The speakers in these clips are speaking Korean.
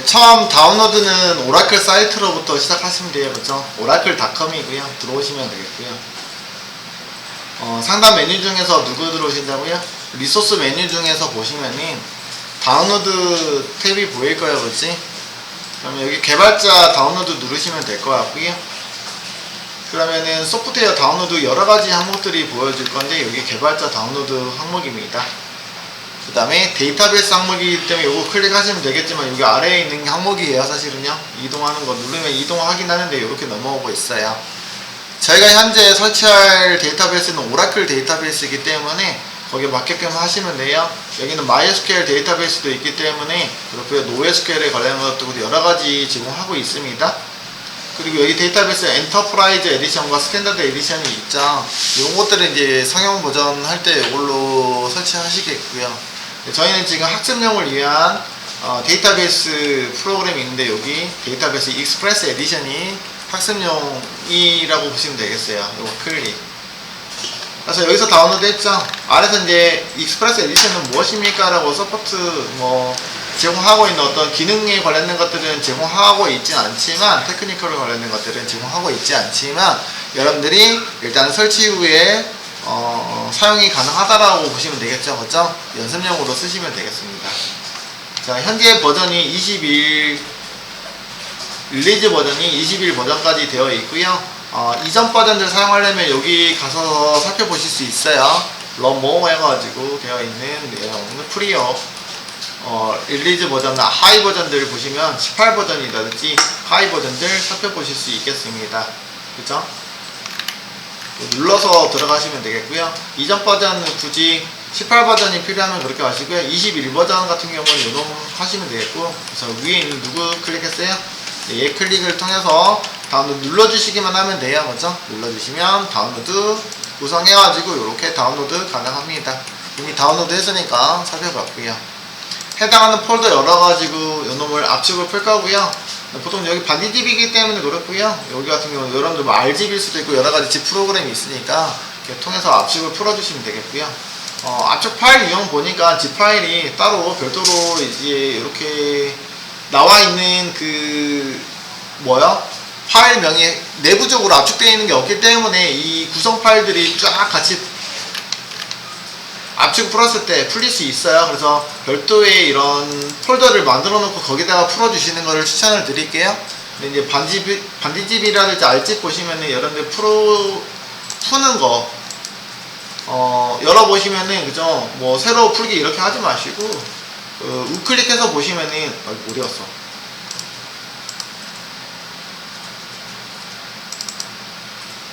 네, 처음 다운로드는 오라클 사이트로부터 시작하시면 돼요. 그죠? 오라클닷컴이고요. 들어오시면 되겠고요. 어, 상단 메뉴 중에서 누구 들어오신다고요? 리소스 메뉴 중에서 보시면은 다운로드 탭이 보일 거예요. 그렇지? 그러면 여기 개발자 다운로드 누르시면 될 것 같고요. 그러면은 소프트웨어 다운로드 여러 가지 항목들이 보여질 건데 여기 개발자 다운로드 항목입니다. 그 다음에 데이터베이스 항목이기 때문에 이거 클릭하시면 되겠지만 여기 아래에 있는 항목이에요 사실은요 이동하는 거 누르면 이동 확인하는데 이렇게 넘어오고 있어요 저희가 현재 설치할 데이터베이스는 오라클 데이터베이스이기 때문에 거기에 맞게끔 하시면 돼요 여기는 MySQL 데이터베이스도 있기 때문에 그렇고요 NoSQL에 관련한 것도 여러 가지 제공하고 있습니다 그리고 여기 데이터베이스 엔터프라이즈 에디션과 스탠다드 에디션이 있죠. 이런 것들은 이제 상용 버전 할 때 이걸로 설치하시겠고요. 네, 저희는 지금 학습용을 위한 어, 데이터베이스 프로그램이 있는데 여기 데이터베이스 익스프레스 에디션이 학습용이라고 보시면 되겠어요. 이거 클릭. 그래서 여기서 다운로드 했죠. 아래서 이제 익스프레스 에디션은 무엇입니까? 라고 서포트 뭐 제공하고 있는 어떤 기능에 관련된 것들은 제공하고 있진 않지만 테크니컬에 관련된 것들은 제공하고 있지 않지만 여러분들이 일단 설치 후에 어, 사용이 가능하다라고 보시면 되겠죠? 그죠? 연습용으로 쓰시면 되겠습니다. 자 현재 버전이 21 릴리즈 버전이 21 버전까지 되어 있고요. 어, 이전 버전들 사용하려면 여기 가서 살펴보실 수 있어요. 런모 해가지고 되어 있는 내용은 프리어. 어, 릴리즈 버전, 하이 버전들 보시면 18버전이라든지 하이 버전들 살펴보실 수 있겠습니다. 그죠? 눌러서 들어가시면 되겠고요. 이전 버전은 굳이 18버전이 필요하면 그렇게 하시고요. 21버전 같은 경우는 요놈 하시면 되겠고 그래서 위에 있는 누구 클릭했어요? 네, 얘 클릭을 통해서 다운로드 눌러주시기만 하면 돼요. 그죠? 눌러주시면 다운로드 구성해가지고 이렇게 다운로드 가능합니다. 이미 다운로드 했으니까 살펴봤고요. 해당하는 폴더 열어가지고 요놈을 압축을 풀 거고요. 보통 여기 반디집이기 때문에 그렇고요. 여기 같은 경우는 여러분들 뭐 RGB일 수도 있고 여러 가지 집 프로그램이 있으니까 이렇게 통해서 압축을 풀어주시면 되겠고요. 어, 압축 파일 유형 보니까 집 파일이 따로 별도로 이제 이렇게 나와 있는 그 뭐야? 파일명이 내부적으로 압축되어 있는 게 없기 때문에 이 구성 파일들이 쫙 같이 압축 풀었을 때 풀릴 수 있어요. 그래서 별도의 이런 폴더를 만들어 놓고 거기다가 풀어주시는 것을 추천을 드릴게요. 이제 반집, 반디집이라든지 알집 보시면은 여러분들 풀어, 푸는 거, 어, 열어보시면은, 그죠? 뭐, 새로 풀기 이렇게 하지 마시고, 어, 우클릭해서 보시면은, 아이고, 어디 갔어?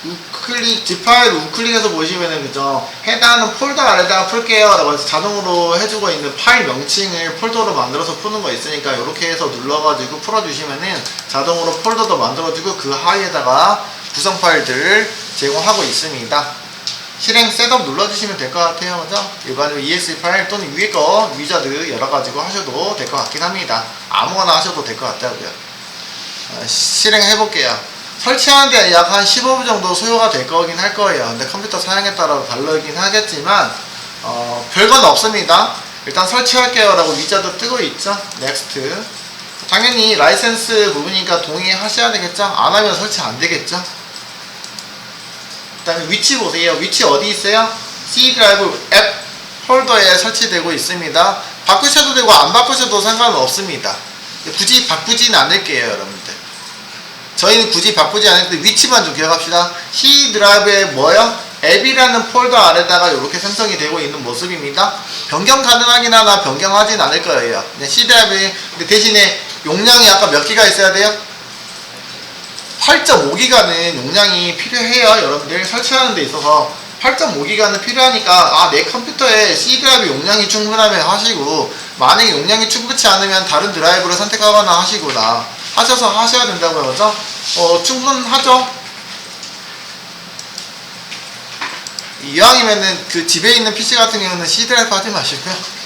우클릭, G 파일 우클릭해서 보시면은 그죠? 해당하는 폴더 아래다가 풀게요. 라고 해서 자동으로 해주고 있는 파일 명칭을 폴더로 만들어서 푸는 거 있으니까 이렇게 해서 눌러가지고 풀어주시면은 자동으로 폴더도 만들어주고 그 하위에다가 구성 파일들을 제공하고 있습니다. 실행 셋업 눌러주시면 될 것 같아요. 그죠? 일반적으로 EXE 파일 또는 위에 거 위자드 열어가지고 하셔도 될 것 같긴 합니다. 아무거나 하셔도 될 것 같다고요. 어, 실행해 볼게요 설치하는데 약 한 15분 정도 소요가 될 거긴 할 거예요. 근데 컴퓨터 사양에 따라 다르긴 하겠지만 어, 별건 없습니다. 일단 설치할게요 라고 위자도 뜨고 있죠. 넥스트. 당연히 라이센스 부분이니까 동의하셔야 되겠죠. 안 하면 설치 안 되겠죠. 그 다음에 위치 보세요. 위치 어디 있어요? C 드라이브 앱 폴더에 설치되고 있습니다. 바꾸셔도 되고 안 바꾸셔도 상관은 없습니다. 굳이 바꾸지는 않을게요, 여러분들. 저희는 굳이 바꾸지 않을 때 위치만 좀 기억합시다. C 드라이브에 뭐요? 앱이라는 폴더 아래다가 이렇게 생성이 되고 있는 모습입니다. 변경 가능하긴 하나 변경하진 않을 거예요. 네, C 드라이브에 근데 대신에 용량이 아까 몇 기가 있어야 돼요? 8.5기가는 용량이 필요해요. 여러분들 설치하는 데 있어서 8.5기가는 필요하니까 아 내 컴퓨터에 C 드라이브 용량이 충분하면 하시고 만약에 용량이 충분치 않으면 다른 드라이브를 선택하거나 하시거나 하셔서 하셔야 된다고요. 그죠? 어, 충분하죠? 이왕이면은 그 집에 있는 PC 같은 경우는 C 드라이브 하지 마시고요.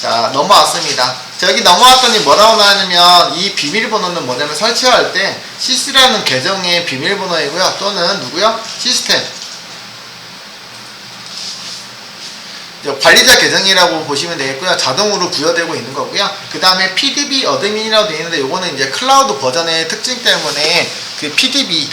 자, 넘어왔습니다. 자, 여기 넘어왔더니 뭐라고 나왔냐면 이 비밀번호는 뭐냐면 설치할 때 CC라는 계정의 비밀번호이고요. 또는 누구요? 시스템. 이제 관리자 계정이라고 보시면 되겠고요. 자동으로 부여되고 있는 거고요. 그 다음에 PDB 어드민이라고 되어 있는데 요거는 이제 클라우드 버전의 특징 때문에 그 PDB,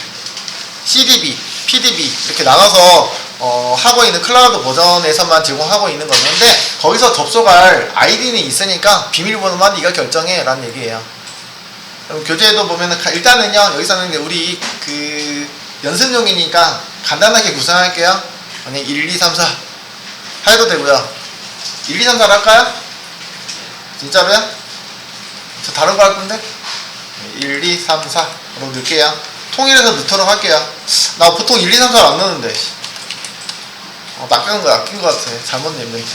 CDB, PDB 이렇게 나눠서 어, 하고 있는 클라우드 버전에서만 제공하고 있는 거였는데 거기서 접속할 아이디는 있으니까 비밀번호만 네가 결정해 라는 얘기예요. 그럼 교재에도 보면은 가- 일단은요 여기서는 우리 그 연습용이니까 간단하게 구성할게요. 아니 1, 2, 3, 4 해도 되고요. 1, 2, 3, 4 할까요? 진짜로요? 저 다른 거 할 건데? 1, 2, 3, 4로 넣을게요. 통일해서 넣도록 할게요. 나 보통 1, 2, 3, 4를 안 넣는데. 어, 낚은 거 낚인 거 같아. 잘못 낸 멘트.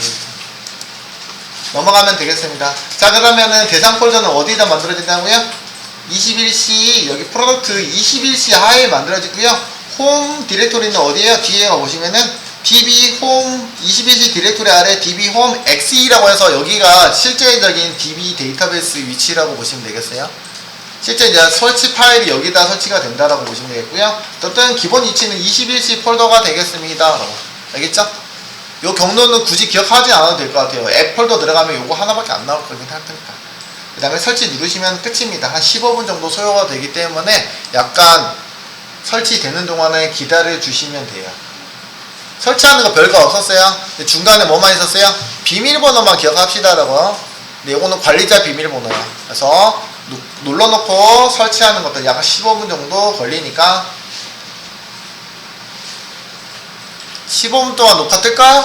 넘어가면 되겠습니다. 자, 그러면은 대상 폴더는 어디다 만들어진다고요? 21C, 여기 프로덕트 21C 하에 만들어지고요. 홈 디렉토리는 어디에요? 뒤에 보시면은 DB 홈 21C 디렉토리 아래 DB 홈 XE라고 해서 여기가 실제적인 DB 데이터베이스 위치라고 보시면 되겠어요. 실제 이제 설치 파일이 여기다 설치가 된다라고 보시면 되겠고요. 어떤 기본 위치는 21C 폴더가 되겠습니다. 알겠죠? 요 경로는 굳이 기억하지 않아도 될 것 같아요. 앱 폴더 들어가면 요거 하나밖에 안 나올 거긴 할 테니까. 그 다음에 설치 누르시면 끝입니다. 한 15분 정도 소요가 되기 때문에 약간 설치되는 동안에 기다려 주시면 돼요. 설치하는 거 별거 없었어요. 중간에 뭐만 있었어요? 비밀번호만 기억합시다라고. 근데 요거는 관리자 비밀번호야. 그래서 누- 눌러놓고 설치하는 것도 약 15분 정도 걸리니까 15분 동안 녹화 뜰까요?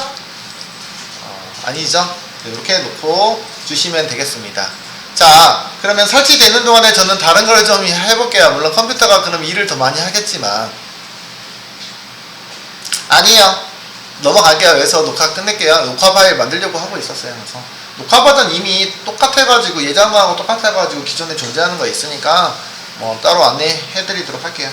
어, 아니죠. 이렇게 놓고 주시면 되겠습니다. 자, 그러면 설치되는 동안에 저는 다른 걸 좀 해볼게요. 물론 컴퓨터가 그럼 일을 더 많이 하겠지만. 아니에요. 넘어갈게요. 그래서 녹화 끝낼게요. 녹화 파일 만들려고 하고 있었어요. 그래서 녹화 버전 이미 똑같아가지고 예전하고 똑같아가지고 기존에 존재하는 거 있으니까 뭐 따로 안내해드리도록 할게요.